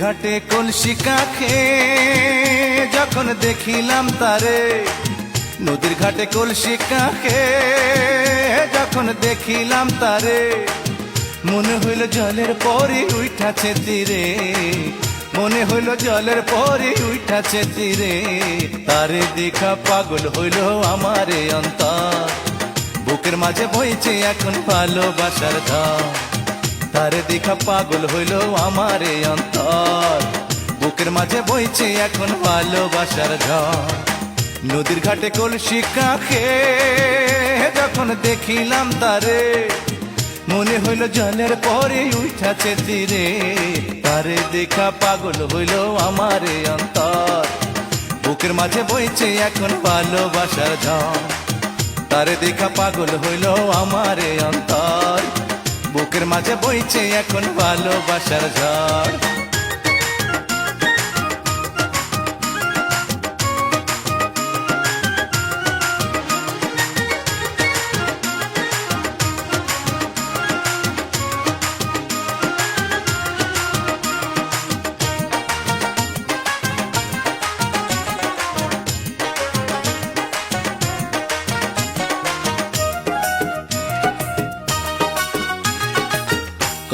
ঘাটে কলসি কাখে, যখন দেখিলাম তারে। নদীর ঘাটে কলসি কাখে, যখন দেখিলাম তারে। মনে হইল জলের পরে উঠাছে তীরে। মনে হইল জলের পরে উঠাছে তীরে। তারে দেখা পাগল হইল আমারে অন্তর। বুকের মাঝে বইছে এখন ভালোবাসার ধাম। তারে দেখা পাগল হইল আমারে অন্তর। বুকের মাঝে বইছে এখন ভালোবাসার ঝড়। নদীর ঘাটে কলসি কাখে, যখন দেখিলাম তারে, মনে হইল জলের পরে উঠাছে তীরে। তারে দেখা পাগল হইল আমারে অন্তর। বুকের মাঝে বইছে এখন ভালোবাসার ঝড়। তারে দেখা পাগল হইল আমারে অন্তর। বুকের মাঝে বইছে এখন ভালোবাসার ঝড়।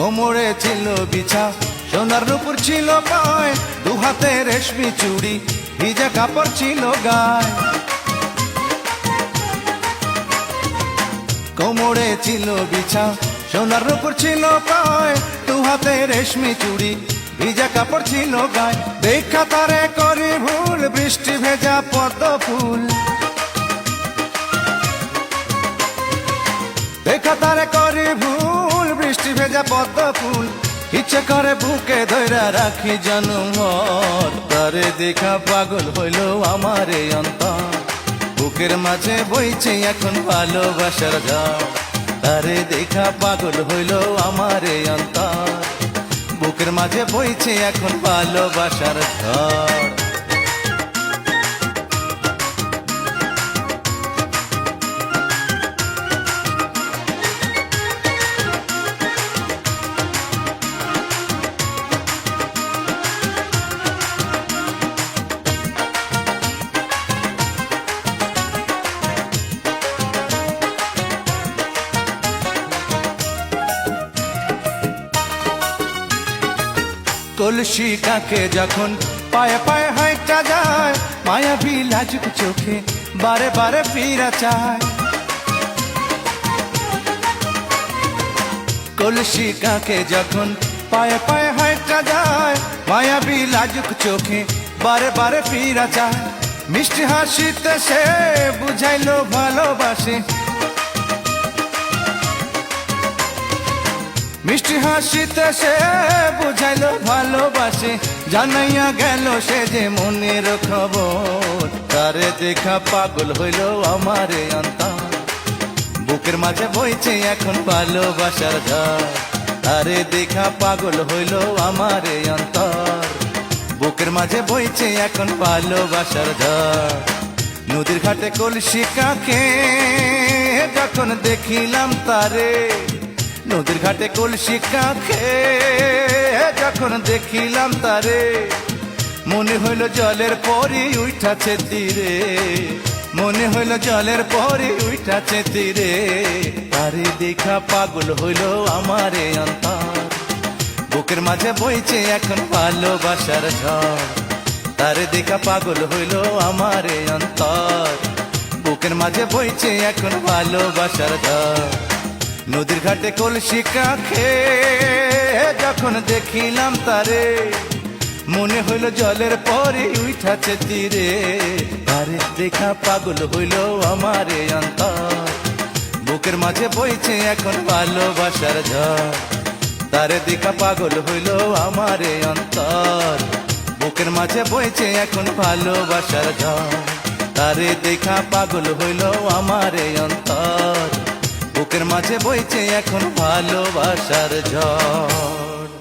কোমরে ছিল বিছা, সোনার নুপুর ছিল পায় দু হাতে রেশমি চুড়ি, ভিজা কাপড় ছিল গায়। কোমরে ছিল বিছা, সোনার নুপুর ছিল পায় দু হাতে রেশমি চুড়ি, ভিজা কাপড় ছিল গায়। দেখা তারে করে ভুল, বৃষ্টি ভেজা পদ্ম ফুল। পদ্ম ফুল ইচ্ছে করে বুকে ধৈরা রাখি জনমর। তারে দেখা পাগল হইল আমারে অন্তর। বুকের মাঝে বইছে এখন ভালোবাসার ঝড়। তারে দেখা পাগল হইল আমারে অন্তর। বুকের মাঝে বইছে এখন ভালোবাসার ঝড়। কলসি কাকে যখন পায়ে পায়ে হাইটা যায় মায়া লাজুক চোখে বারে বারে ফিরা চায়। কলসি কাকে যখন পায়ে পায়ে হাইটা যায় মায়া লাজুক চোখে বারে বারে ফিরা চায়। মিষ্টি হাসিতে সে বুঝাইলো ভালোবাসে মিষ্টি হাসিতে সে বুঝাইলো ভালোবাসে, জানাইয়া গেল সে যে মনের খবর। তারে দেখা পাগল হইল আমারে অন্তর। বুকের মাঝে বইছে এখন ভালোবাসার ঝড় তারে দেখা পাগল হইল আমারে অন্তর। বুকের মাঝে বইছে এখন ভালোবাসার ঝড় নদীর ঘাটে কলসি কাকে যখন দেখিলাম তারে নদীর ঘাটে কলসি কাখে, যখন দেখিলাম তারে, মনে হইল জলের পরে উঠাছে তীরে, মনে হইল জলের পরে উঠাছে তীরে, তারে দেখা পাগল হইল আমারে অন্তর। বুকের মাঝে বইছে এখন ভালোবাসার ঝড়, তারে দেখা পাগল হইল আমারে অন্তর। বুকের মাঝে বইছে এখন ভালোবাসার ঝড়। নদীর ঘাটে কলসি কাখে, যখন দেখিলাম তারে, মনে হইল জলের পরে উঠাছে তীরে। তারে দেখা পাগল হইল আমারে অন্তর। বুকের মাঝে বইছে এখন ভালোবাসার ঝড়। তারে দেখা পাগল হইল আমারে অন্তর। বুকের মাঝে বইছে এখন ভালোবাসার ঝড়। তারে দেখা পাগল হইল আমারে অন্তর। বুকের মাঝে বইছে এখন ভালোবাসার ঝড়।